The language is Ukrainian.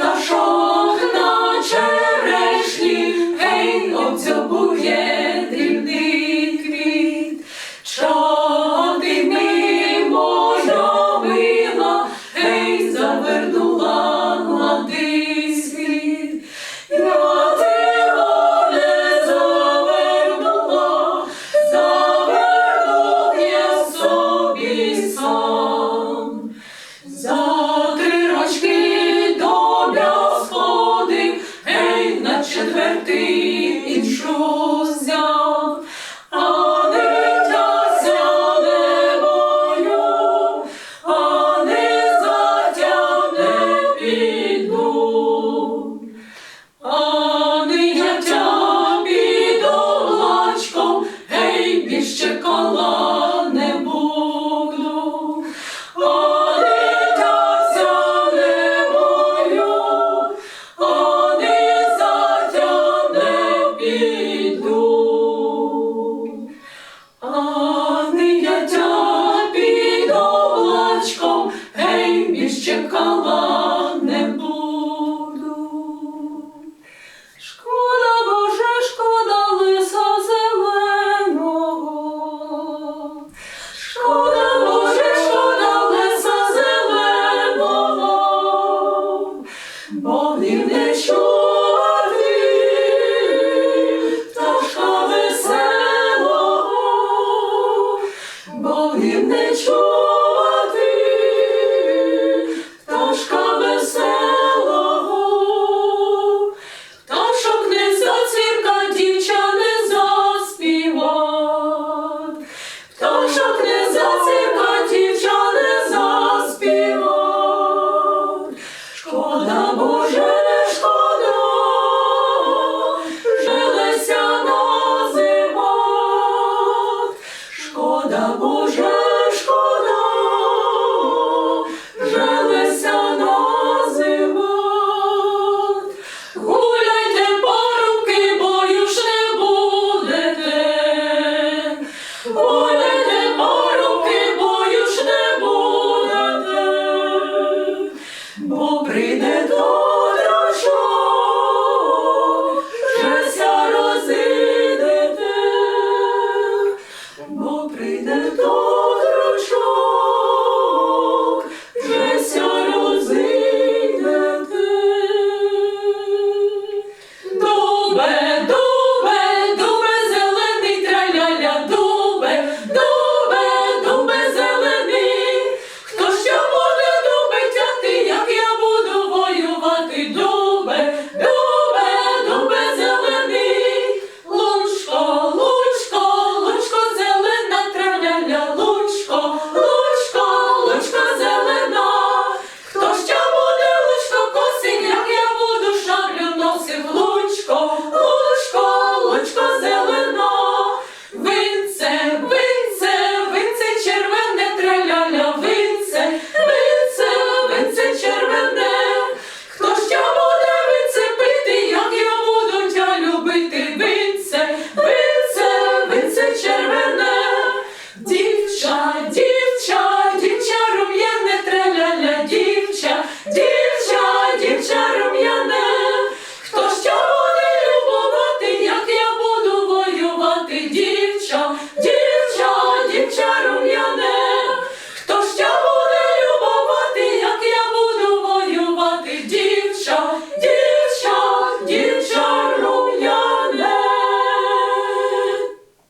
ta chance. стала не буду. Шкода Боже, шкода лиса зеленого. Шкода Боже, шкода лиса зеленого, бо він не чув. Бо він не чув.